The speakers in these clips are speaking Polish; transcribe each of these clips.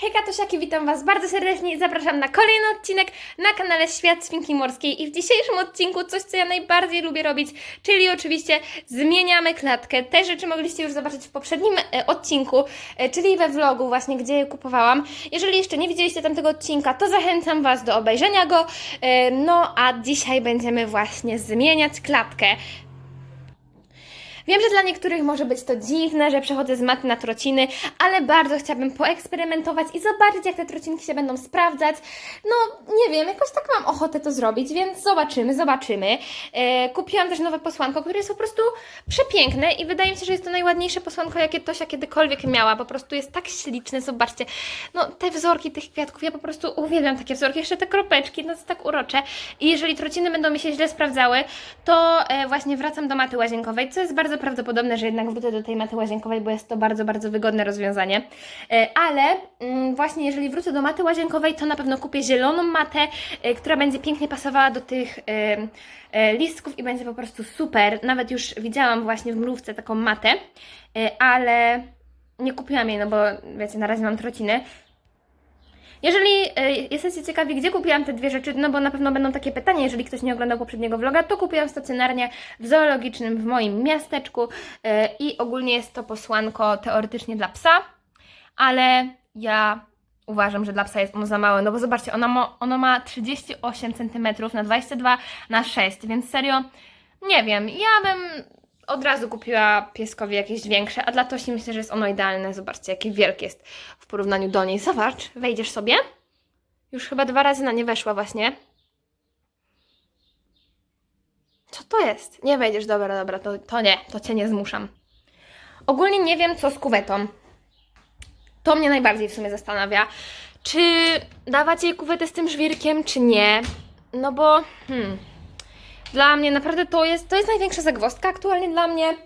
Hej Katusiaki, witam Was bardzo serdecznie i zapraszam na kolejny odcinek na kanale Świat Świnki Morskiej i w dzisiejszym odcinku coś, co ja najbardziej lubię robić, czyli oczywiście zmieniamy klatkę. Te rzeczy mogliście już zobaczyć w poprzednim e, odcinku, e, czyli we vlogu właśnie, gdzie je kupowałam. Jeżeli jeszcze nie widzieliście tamtego odcinka, to zachęcam Was do obejrzenia go. E, No a dzisiaj będziemy właśnie zmieniać klatkę. Wiem, że dla niektórych może być to dziwne, że przechodzę z maty na trociny, ale bardzo chciałabym poeksperymentować i zobaczyć, jak te trocinki się będą sprawdzać. No, nie wiem, jakoś tak mam ochotę to zrobić, więc zobaczymy, zobaczymy. E, kupiłam też nowe posłanko, które jest po prostu przepiękne i wydaje mi się, że jest to najładniejsze posłanko, jakie Tosia kiedykolwiek miała. Po prostu jest tak śliczne, zobaczcie. No, te wzorki tych kwiatków, ja po prostu uwielbiam takie wzorki, jeszcze te kropeczki, no to tak urocze. I jeżeli trociny będą mi się źle sprawdzały, to e, właśnie wracam do maty łazienkowej, co jest bardzo prawdopodobne, że jednak wrócę do tej maty łazienkowej, bo jest to bardzo, bardzo wygodne rozwiązanie. E, ale mm, właśnie jeżeli wrócę do maty łazienkowej, to na pewno kupię zieloną matę, e, która będzie pięknie pasowała do tych e, listków i będzie po prostu super. Nawet już widziałam właśnie w mrówce taką matę, ale nie kupiłam jej, no bo wiecie, na razie mam trociny. Jeżeli e, jesteście ciekawi, gdzie kupiłam te dwie rzeczy, no bo na pewno będą takie pytania, jeżeli ktoś nie oglądał poprzedniego vloga, to kupiłam stacjonarnie w zoologicznym w moim miasteczku e, i ogólnie jest to posłanko teoretycznie dla psa, ale ja uważam, że dla psa jest ono za małe, no bo zobaczcie, ono ma, ono ma 38 cm na 22 na 6, więc serio, nie wiem, ja bym od razu kupiła pieskowi jakieś większe, a dla Tosi myślę, że jest ono idealne. Zobaczcie, jakie wielkie jest w porównaniu do niej. Zobacz, wejdziesz sobie. Już chyba dwa razy na nie weszła właśnie. Co to jest? Nie wejdziesz, dobra, dobra, to, to nie, to Cię nie zmuszam. Ogólnie nie wiem, co z kuwetą. To mnie najbardziej w sumie zastanawia. Czy dawać jej kuwetę z tym żwirkiem, czy nie? No bo, hmm, dla mnie naprawdę to jest, to jest największa zagwozdka aktualnie dla mnie.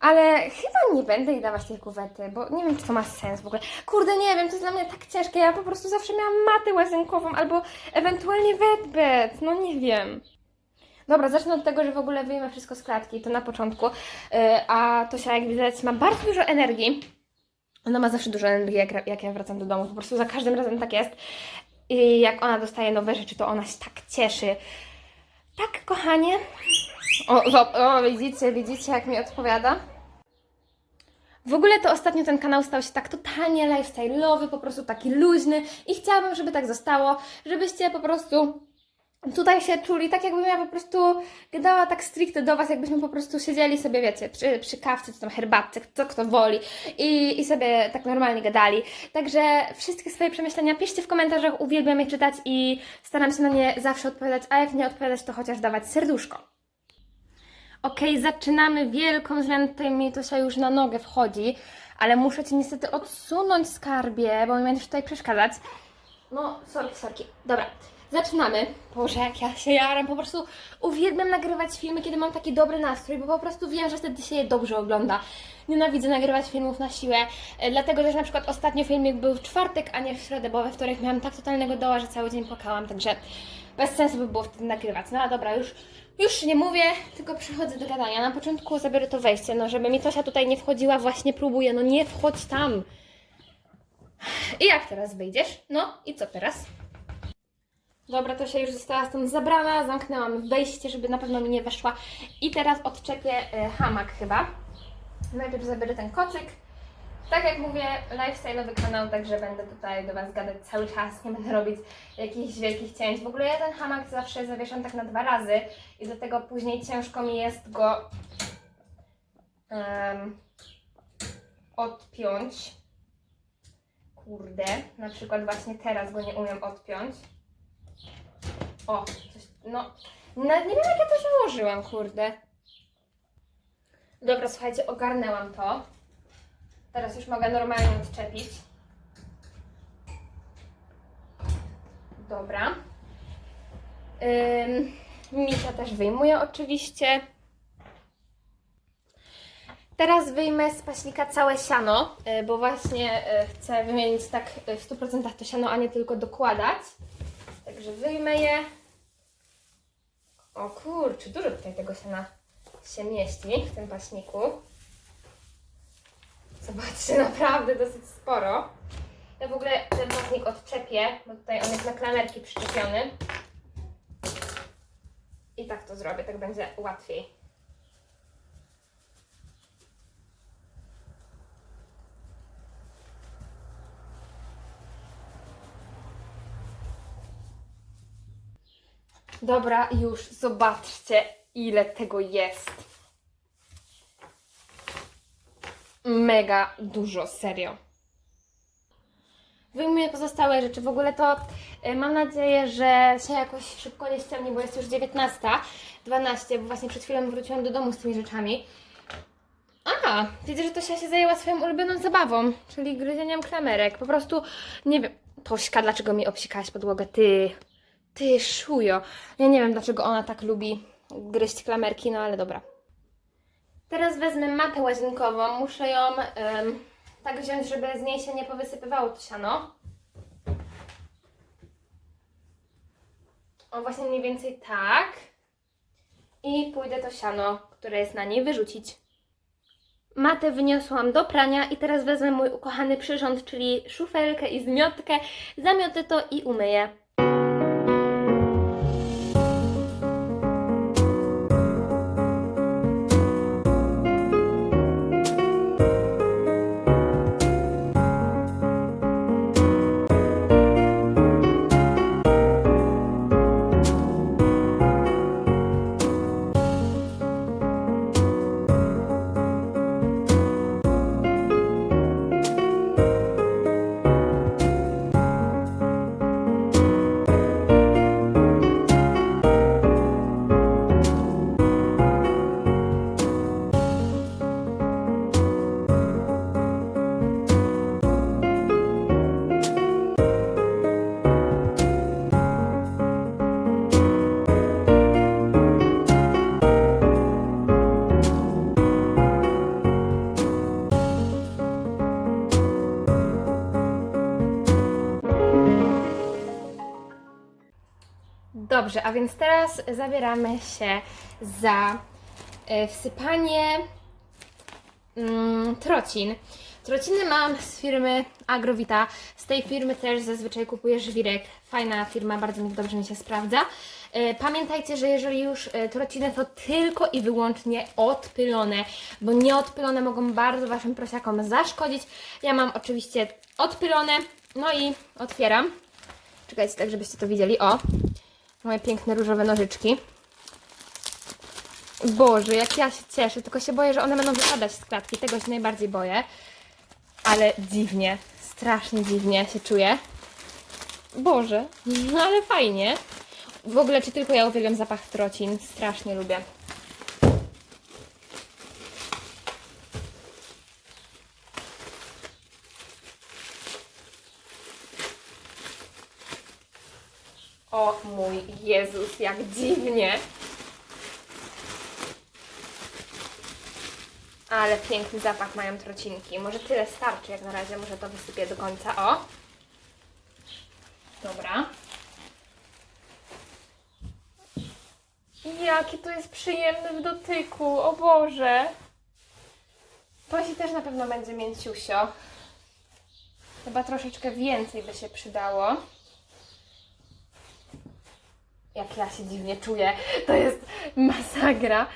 Ale chyba nie będę jej dawać tej kuwety, bo nie wiem, czy to ma sens w ogóle. Kurde, nie wiem, to jest dla mnie tak ciężkie. Ja po prostu zawsze miałam matę łazienkową albo ewentualnie wetbet. No nie wiem. Dobra, zacznę od tego, że w ogóle wyjmę wszystko z klatki, to na początku. Yy, a Tosia, jak widać, ma bardzo dużo energii. Ona ma zawsze dużo energii, jak, jak ja wracam do domu. Po prostu za każdym razem tak jest. I jak ona dostaje nowe rzeczy, to ona się tak cieszy. Tak, kochanie. O, o, o, widzicie, widzicie, jak mi odpowiada? W ogóle to ostatnio ten kanał stał się tak totalnie lifestyle'owy, po prostu taki luźny i chciałabym, żeby tak zostało, żebyście po prostu tutaj się czuli tak, jakbym ja po prostu gadała tak stricte do Was, jakbyśmy po prostu siedzieli sobie, wiecie, przy, przy kawce, czy tam herbatce, co kto woli i, i sobie tak normalnie gadali. Także wszystkie swoje przemyślenia piszcie w komentarzach, uwielbiam je czytać i staram się na nie zawsze odpowiadać, a jak nie odpowiadać, to chociaż dawać serduszko. Okej, zaczynamy wielką zmianę. Tutaj mi Tosia już na nogę wchodzi, ale muszę Cię niestety odsunąć skarbie, bo mi będziesz tutaj przeszkadzać. No, sorki, sorki. Dobra, zaczynamy. Boże, jak ja się jaram, po prostu uwielbiam nagrywać filmy, kiedy mam taki dobry nastrój, bo po prostu wiem, że wtedy się je dobrze ogląda. Nienawidzę nagrywać filmów na siłę, e, dlatego też na przykład ostatnio filmik był w czwartek, a nie w środę, bo we wtorek miałam tak totalnego doła, że cały dzień płakałam, także bez sensu by było wtedy nagrywać. No a dobra, już, już nie mówię, tylko przechodzę do gadania. Na początku zabiorę to wejście, no żeby mi Tosia tutaj nie wchodziła, właśnie próbuję, no nie wchodź tam. I jak teraz wyjdziesz? No i co teraz? Dobra, to się już została stąd zabrana, zamknęłam wejście, żeby na pewno mi nie weszła. I teraz odczepię e, hamak chyba. Najpierw zabiorę ten kocyk. Tak jak mówię, lifestyle'owy kanał, także będę tutaj do Was gadać cały czas, nie będę robić jakichś wielkich cięć. W ogóle ja ten hamak zawsze zawieszam tak na dwa razy i dlatego później ciężko mi jest go em, odpiąć. Kurde, na przykład właśnie teraz go nie umiem odpiąć. O, coś, no, nawet nie wiem jak ja to założyłam, kurde. Dobra, słuchajcie, ogarnęłam to. Teraz już mogę normalnie odczepić. Dobra. Ym, Misia też wyjmuję oczywiście. Teraz wyjmę z paśnika całe siano, y, bo właśnie y, chcę wymienić tak y, w 100% to siano, a nie tylko dokładać. Także wyjmę je. O kurczę, dużo tutaj tego siana się mieści w tym paśniku. Zobaczcie, naprawdę dosyć sporo. Ja w ogóle ten nocnik odczepię, bo tutaj on jest na klamerki przyczepiony. I tak to zrobię, tak będzie łatwiej. Dobra, już zobaczcie, ile tego jest. Mega dużo, serio. Wyjmuję pozostałe rzeczy. W ogóle to y, mam nadzieję, że się jakoś szybko nie ściemni, bo jest już 19.12, bo właśnie przed chwilą wróciłam do domu z tymi rzeczami. A, widzę, że Tosia się zajęła swoją ulubioną zabawą, czyli gryzieniem klamerek. Po prostu, nie wiem, Tośka, dlaczego mi obsikałaś podłogę? Ty, ty szujo. Ja nie wiem, dlaczego ona tak lubi gryźć klamerki, no ale dobra. Teraz wezmę matę łazienkową. Muszę ją em, tak wziąć, żeby z niej się nie powysypywało to siano. O, właśnie mniej więcej tak. I pójdę to siano, które jest na niej, wyrzucić. Matę wyniosłam do prania i teraz wezmę mój ukochany przyrząd, czyli szufelkę i zmiotkę, zamiotę to i umyję. Dobrze, a więc teraz zabieramy się za e, wsypanie mm, trocin. Trociny mam z firmy Agrovita. Z tej firmy też zazwyczaj kupuję żwirek. Fajna firma, bardzo mi dobrze mi się sprawdza. E, Pamiętajcie, że jeżeli już e, trociny, to tylko i wyłącznie odpylone, bo nieodpylone mogą bardzo Waszym prosiakom zaszkodzić. Ja mam oczywiście odpylone, no i otwieram. Czekajcie tak, żebyście to widzieli. O, moje piękne różowe nożyczki. Boże, jak ja się cieszę, tylko się boję, że one będą wypadać z klatki. Tego się najbardziej boję. Ale dziwnie, strasznie dziwnie się czuję. Boże, no ale fajnie. W ogóle, czy tylko ja uwielbiam zapach trocin? Strasznie lubię. O mój Jezus, jak dziwnie. Ale piękny zapach mają trocinki. Może tyle starczy jak na razie, może to wysypię do końca. O! Dobra. Jaki to jest przyjemny w dotyku, o Boże. Tosi też na pewno będzie mięciusio. Chyba troszeczkę więcej by się przydało. Jak ja się dziwnie czuję. To jest masakra.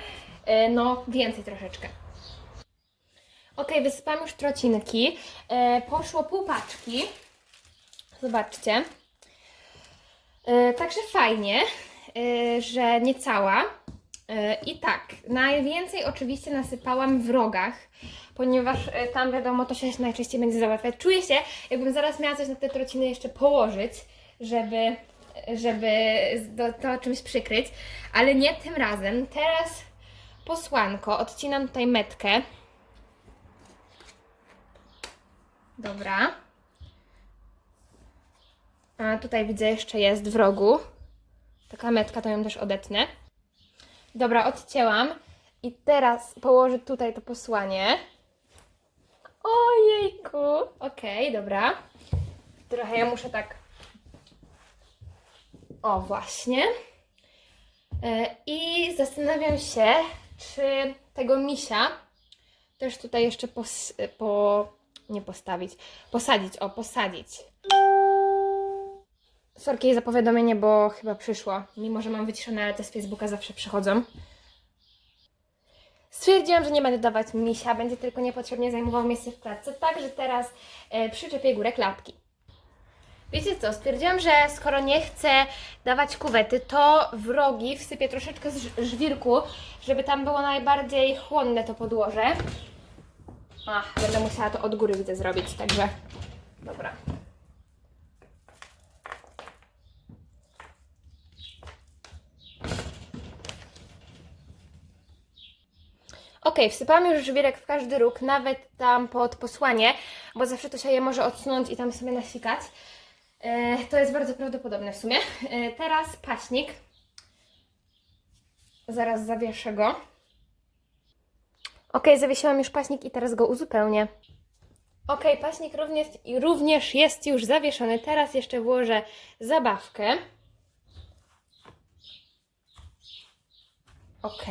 E, No, więcej troszeczkę. Ok, wysypałam już trocinki. E, poszło pół paczki. Zobaczcie. E, także fajnie, że nie cała. I tak, najwięcej oczywiście nasypałam w rogach, ponieważ tam wiadomo, to się najczęściej będzie załatwiać. Czuję się, jakbym zaraz miała coś na te trociny jeszcze położyć, żeby, żeby to, to czymś przykryć, ale nie tym razem. Teraz posłanko, odcinam tutaj metkę. Dobra. A tutaj widzę jeszcze jest w rogu. Taka metka, to ją też odetnę. Dobra, odcięłam. I teraz położę tutaj to posłanie. Ojejku. Okej, dobra. Trochę ja muszę tak. O, właśnie. E, I zastanawiam się, czy tego misia też tutaj jeszcze pos, po, nie postawić, posadzić, o, posadzić. Sorki za powiadomienie, bo chyba przyszło. Mimo, że mam wyciszone, ale te z Facebooka zawsze przychodzą. Stwierdziłam, że nie będę dawać misia, będzie tylko niepotrzebnie zajmował miejsce w klatce, także teraz e, przyczepię górę klatki. Wiecie co, stwierdziłam, że skoro nie chcę dawać kuwety, to w rogi wsypię troszeczkę z żwirku, żeby tam było najbardziej chłonne to podłoże. Ach, będę musiała to od góry widzę zrobić, także dobra. Ok, wsypałam już żwirek w każdy róg, nawet tam pod posłanie, bo zawsze to się je może odsunąć i tam sobie nasikać. E, to jest bardzo prawdopodobne w sumie. E, teraz paśnik. Zaraz zawieszę go. Ok, zawiesiłam już paśnik i teraz go uzupełnię. Ok, paśnik również, również jest już zawieszony. Teraz jeszcze włożę zabawkę. Ok.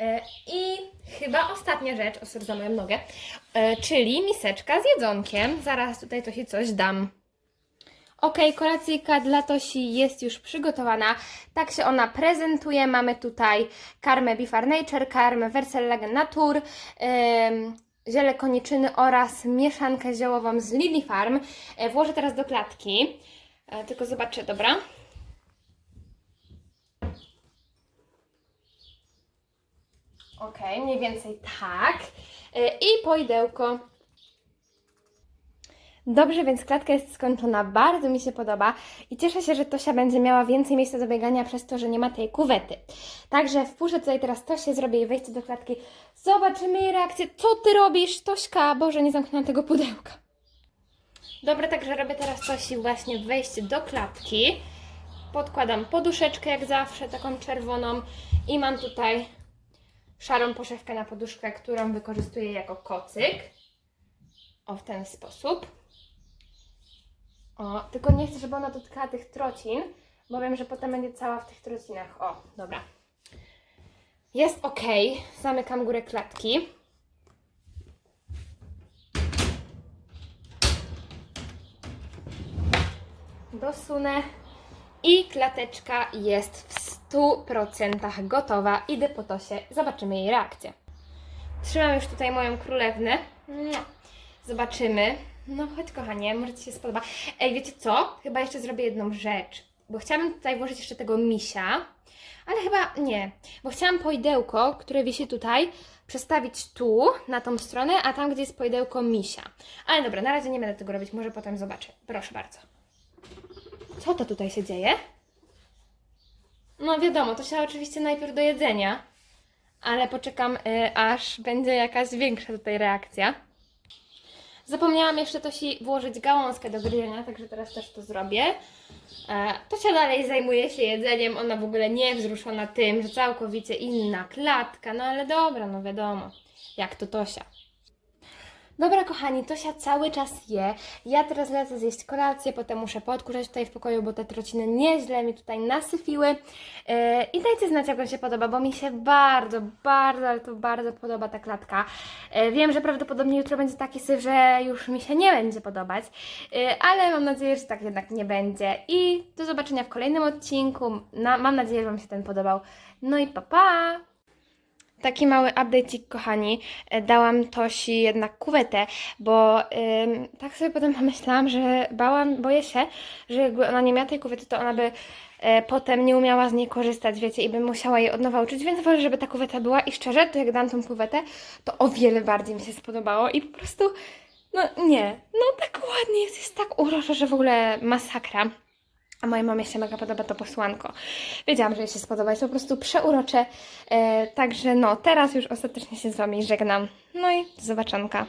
E, I chyba ostatnia rzecz, o sorry za moją nogę, czyli miseczka z jedzonkiem. Zaraz tutaj to się coś dam. Ok, kolacyjka dla Tosi jest już przygotowana. Tak się ona prezentuje. Mamy tutaj karmę Bifar Nature, karmę Versellagen Natur, ym, ziele koniczyny oraz mieszankę ziołową z Lily Farm. E, włożę teraz do klatki. E, tylko zobaczę, dobra? Ok, mniej więcej tak. E, I pojdełko. Dobrze, więc klatka jest skończona. Bardzo mi się podoba i cieszę się, że Tosia będzie miała więcej miejsca do biegania przez to, że nie ma tej kuwety. Także wpuszczę tutaj teraz Tosię, zrobię jej wejście do klatki. Zobaczymy jej reakcję. Co ty robisz, Tośka? Boże, nie zamknęłam tego pudełka. Dobra, także robię teraz Tosi właśnie wejście do klatki. Podkładam poduszeczkę jak zawsze, taką czerwoną i mam tutaj szarą poszewkę na poduszkę, którą wykorzystuję jako kocyk. O, w ten sposób. O, tylko nie chcę, żeby ona dotykała tych trocin, bo wiem, że potem będzie cała w tych trocinach. O, dobra. Jest ok. Zamykam górę klatki. Dosunę. I klateczka jest w 100% gotowa. Idę po tosie. Zobaczymy jej reakcję. Trzymam już tutaj moją królewnę. Zobaczymy. No chodź kochanie, może Ci się spodoba. Ej, wiecie co? Chyba jeszcze zrobię jedną rzecz. Bo chciałabym tutaj włożyć jeszcze tego misia. Ale chyba nie. Bo chciałam pojdełko, które wisi tutaj, przestawić tu, na tą stronę, a tam, gdzie jest pojdełko misia. Ale dobra, na razie nie będę tego robić. Może potem zobaczę. Proszę bardzo. Co to tutaj się dzieje? No wiadomo, to się oczywiście najpierw do jedzenia. Ale poczekam, y, aż będzie jakaś większa tutaj reakcja. Zapomniałam jeszcze to się włożyć gałązkę do gryzienia, także teraz też to zrobię. E, Tosia dalej zajmuje się jedzeniem, ona w ogóle nie wzruszona tym, że całkowicie inna klatka, no ale dobra, no wiadomo, jak to Tosia. Dobra, kochani, Tosia cały czas je. Ja teraz lecę zjeść kolację, potem muszę podkurzać tutaj w pokoju, bo te trociny nieźle mi tutaj nasyfiły. Yy, I dajcie znać, jak Wam się podoba, bo mi się bardzo, bardzo, ale to bardzo podoba ta klatka. Yy, wiem, że prawdopodobnie jutro będzie taki syf, że już mi się nie będzie podobać, yy, ale mam nadzieję, że tak jednak nie będzie. I do zobaczenia w kolejnym odcinku. Na, mam nadzieję, że Wam się ten podobał. No i pa, pa! Taki mały update'ik, kochani. E, Dałam Tosi jednak kuwetę, bo tak sobie potem pomyślałam, że bałam, boję się, że jakby ona nie miała tej kuwety, to ona by e, potem nie umiała z niej korzystać, wiecie, i bym musiała jej od nowa uczyć, więc wolę, żeby ta kuweta była i szczerze, to jak dam tą kuwetę, to o wiele bardziej mi się spodobało i po prostu, no nie, no tak ładnie jest, jest tak uroczo, że w ogóle masakra. A mojej mamie się mega podoba to posłanko. Wiedziałam, że jej się spodoba. Jest po prostu przeurocze. E, także no, teraz już ostatecznie się z Wami żegnam. No i do.